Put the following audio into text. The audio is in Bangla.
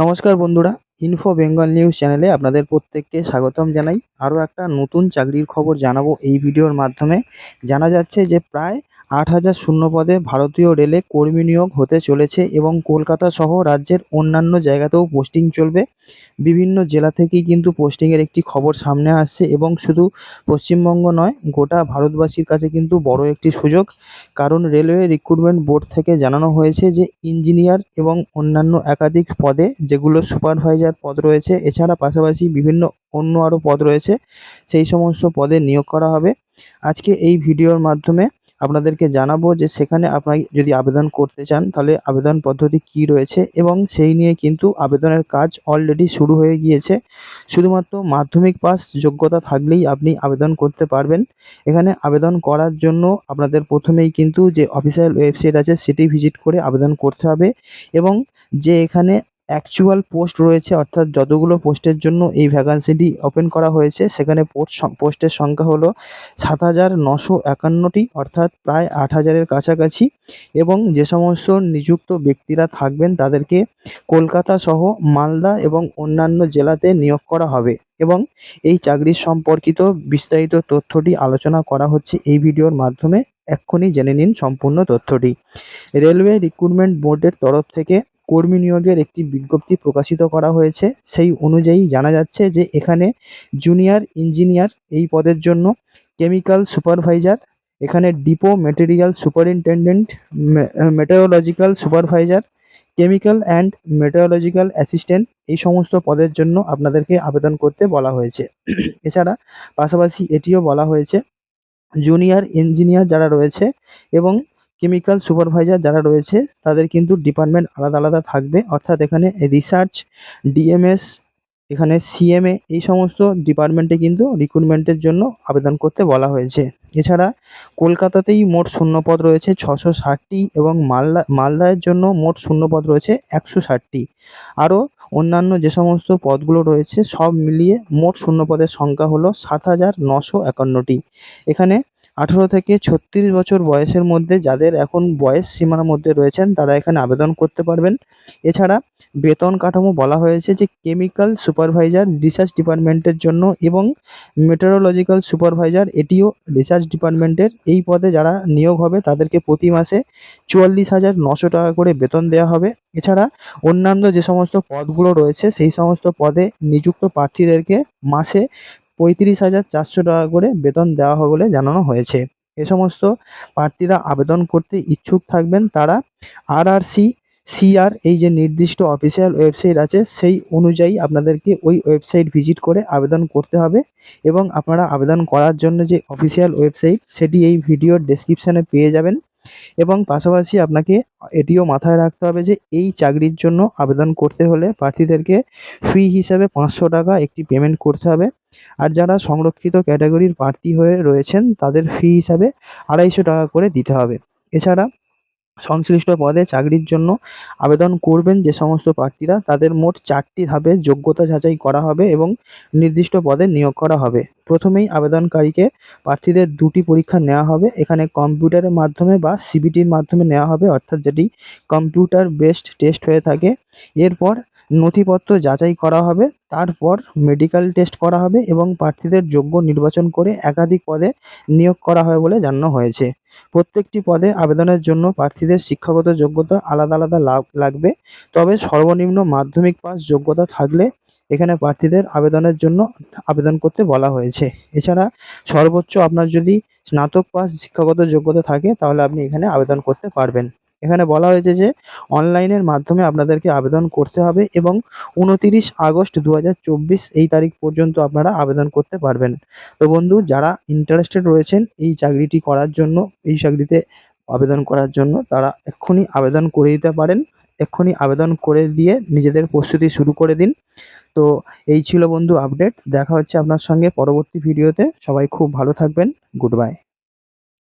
নমস্কার বন্ধুরা ইনফো বেঙ্গল নিউজ চ্যানেলে আপনাদের প্রত্যেককে স্বাগতম জানাই। আরও একটা নতুন চাকরির খবর জানাব এই ভিডিওর মাধ্যমে। জানা যাচ্ছে যে প্রায় আট হাজার শূন্য পদে ভারতীয় রেলে কর্মী নিয়োগ হতে চলেছে এবং কলকাতা সহ রাজ্যের অন্যান্য জায়গাতেও পোস্টিং চলবে। বিভিন্ন জেলা থেকেই কিন্তু পোস্টিংয়ের একটি খবর সামনে আসছে এবং শুধু পশ্চিমবঙ্গ নয়, গোটা ভারতবাসীর কাছে কিন্তু বড় একটি সুযোগ। কারণ রেলওয়ে রিক্রুটমেন্ট বোর্ড থেকে জানানো হয়েছে যে, ইঞ্জিনিয়ার এবং অন্যান্য একাধিক পদে যেগুলো সুপারভাইজার পদ রয়েছে, এছাড়া পাশাপাশি বিভিন্ন অন্য আরও পদ রয়েছে, সেই সমস্ত পদে নিয়োগ করা হবে। আজকে এই ভিডিওর মাধ্যমে আপনাদেরকে জানাব যে সেখানে আপনারা যদি আবেদন করতে চান, তাহলে আবেদন পদ্ধতি কী রয়েছে এবং সেই নিয়ে কিন্তু আবেদনের কাজ অলরেডি শুরু হয়ে গিয়েছে। শুধুমাত্র মাধ্যমিক পাস যোগ্যতা থাকলেই আপনি আবেদন করতে পারবেন। এখানে আবেদন করার জন্য আপনাদের প্রথমেই কিন্তু যে অফিসিয়াল ওয়েবসাইট আছে, সেটি ভিজিট করে আবেদন করতে হবে এবং যে এখানে অ্যাকচুয়াল পোস্ট রয়েছে, অর্থাৎ যতগুলো পোস্টের জন্য এই ভ্যাকান্সিটি ওপেন করা হয়েছে, সেখানে পোস্ট পোস্টের সংখ্যা হলো সাত হাজার নশো একান্নটি, অর্থাৎ প্রায় আট হাজারের কাছাকাছি। এবং যে সমস্ত নিযুক্ত ব্যক্তিরা থাকবেন, তাদেরকে কলকাতা সহ মালদা এবং অন্যান্য জেলাতে নিয়োগ করা হবে। এবং এই চাকরির সম্পর্কিত বিস্তারিত তথ্যটি আলোচনা করা হচ্ছে এই ভিডিওর মাধ্যমে। এক্ষুনি জেনে নিন সম্পূর্ণ তথ্যটি। রেলওয়ে রিক্রুটমেন্ট বোর্ডের তরফ থেকে কর্মী নিয়োগের একটি বিজ্ঞপ্তি প্রকাশিত করা হয়েছে। সেই অনুযায়ী জানা যাচ্ছে যে এখানে জুনিয়র ইঞ্জিনিয়ার এই পদের জন্য কেমিক্যাল সুপারভাইজার এখানে depot material superintendent meteorological supervisor chemical and meteorological assistant এই সমস্ত পদের জন্য আপনাদেরকে আবেদন করতে বলা হয়েছে। এছাড়া পাশাপাশি এটিও বলা হয়েছে জুনিয়র ইঞ্জিনিয়ার যারা রয়েছে এবং কেমিক্যাল সুপারভাইজার যারা রয়েছে, তাদের কিন্তু ডিপার্টমেন্ট আলাদা আলাদা থাকবে। অর্থাৎ এখানে রিসার্চ ডিএমএস এখানে সিএমএ এই সমস্ত ডিপার্টমেন্টে কিন্তু রিক্রুটমেন্টের জন্য আবেদন করতে বলা হয়েছে। এছাড়া কলকাতাতেই মোট শূন্যপদ রয়েছে ছশো ষাটটি এবং মালদা মালদায়ের জন্য মোট শূন্যপদ রয়েছে একশো ষাটটি। আরও অন্যান্য যে সমস্ত পদগুলো রয়েছে, সব মিলিয়ে মোট শূন্যপদের সংখ্যা হলো সাত হাজার নশো একান্নটি। এখানে আঠেরো থেকে ছত্রিশ বছর বয়সের মধ্যে যাদের এখন বয়স সীমার মধ্যে রয়েছেন, তারা এখানে আবেদন করতে পারবেন। এছাড়া বেতন কাঠামো বলা হয়েছে যে কেমিক্যাল সুপারভাইজার, রিসার্চ ডিপার্টমেন্টের জন্য এবং মেটেরোলজিক্যাল সুপারভাইজার, এটিও রিসার্চ ডিপার্টমেন্টের। এই পদে যারা নিয়োগ হবে, তাদেরকে প্রতি মাসে চুয়াল্লিশ হাজার নশো টাকা করে বেতন দেওয়া হবে। এছাড়া অন্যান্য যে সমস্ত পদগুলো রয়েছে, সেই সমস্ত পদে নিযুক্ত প্রার্থীদেরকে মাসে পঁয়ত্রিশ হাজার চারশো টাকা করে বেতন দেওয়া হবে বলে জানানো হয়েছে। এ সমস্ত প্রার্থীরা আবেদন করতে ইচ্ছুক থাকবেন তারা আরআরসি সিআর এই যে নির্দিষ্ট অফিসিয়াল ওয়েবসাইট আছে, সেই অনুযায়ী আপনাদেরকে ওই ওয়েবসাইট ভিজিট করে আবেদন করতে হবে এবং আপনারা আবেদন করার জন্য যে অফিসিয়াল ওয়েবসাইট সেটি এই ভিডিওর ডেসক্রিপশানে পেয়ে যাবেন। এবং পাশাপাশি আপনাকে এটিও মাথায় রাখতে হবে যে এই চাকরির জন্য আবেদন করতে হলে প্রার্থীদেরকে ফি হিসাবে পাঁচশো টাকা একটি পেমেন্ট করতে হবে। আর যারা সংরক্ষিত ক্যাটাগরির প্রার্থী হয়ে রয়েছেন, তাদের ফি হিসাবে আড়াইশো টাকা করে দিতে হবে। এছাড়া সংশ্লিষ্ট পদে চাকরির জন্য আবেদন করবেন যে সমস্ত প্রার্থীরা, তাদের মোট চারটি ধাপে যোগ্যতা যাচাই করা হবে এবং নির্দিষ্ট পদে নিয়োগ করা হবে। প্রথমেই আবেদনকারীকে প্রার্থীদের দুটি পরীক্ষা নেওয়া হবে। এখানে কম্পিউটারের মাধ্যমে বা সিবিটির মাধ্যমে নেওয়া হবে, অর্থাৎ যেটি কম্পিউটার বেসড টেস্ট হয়ে থাকে। এরপর নথিপত্র যাচাই করা হবে, তারপর মেডিকেল টেস্ট করা হবে এবং প্রার্থীদের যোগ্য নির্বাচন করে একাধিক পদে নিয়োগ করা হবে বলে জানানো হয়েছে। প্রত্যেকটি পদে আবেদনের জন্য প্রার্থীদের শিক্ষাগত যোগ্যতা আলাদা আলাদা লাগবে, তবে সর্বনিম্ন মাধ্যমিক পাস যোগ্যতা থাকলে এখানে প্রার্থীদের আবেদনের জন্য আবেদন করতে বলা হয়েছে। এছাড়া সর্বোচ্চ আপনার যদি স্নাতক পাস শিক্ষাগত যোগ্যতা থাকে, তাহলে আপনি এখানে আবেদন করতে পারবেন। এখানে বলা হয়েছে যে অনলাইনের মাধ্যমে আপনাদেরকে আবেদন করতে হবে এবং উনতিরিশ আগস্ট দু হাজার চব্বিশ এই তারিখ পর্যন্ত আপনারা আবেদন করতে পারবেন। তো বন্ধু, যারা ইন্টারেস্টেড রয়েছেন এই চাকরিটি করার জন্য, এই চাকরিতে আবেদন করার জন্য, তারা এক্ষুনি আবেদন করে দিতে পারেন। এক্ষুনি আবেদন করে দিয়ে নিজেদের প্রস্তুতি শুরু করে দিন। তো এই ছিল বন্ধু আপডেট। দেখা হচ্ছে আপনার সঙ্গে পরবর্তী ভিডিওতে। সবাই খুব ভালো থাকবেন। Good bye.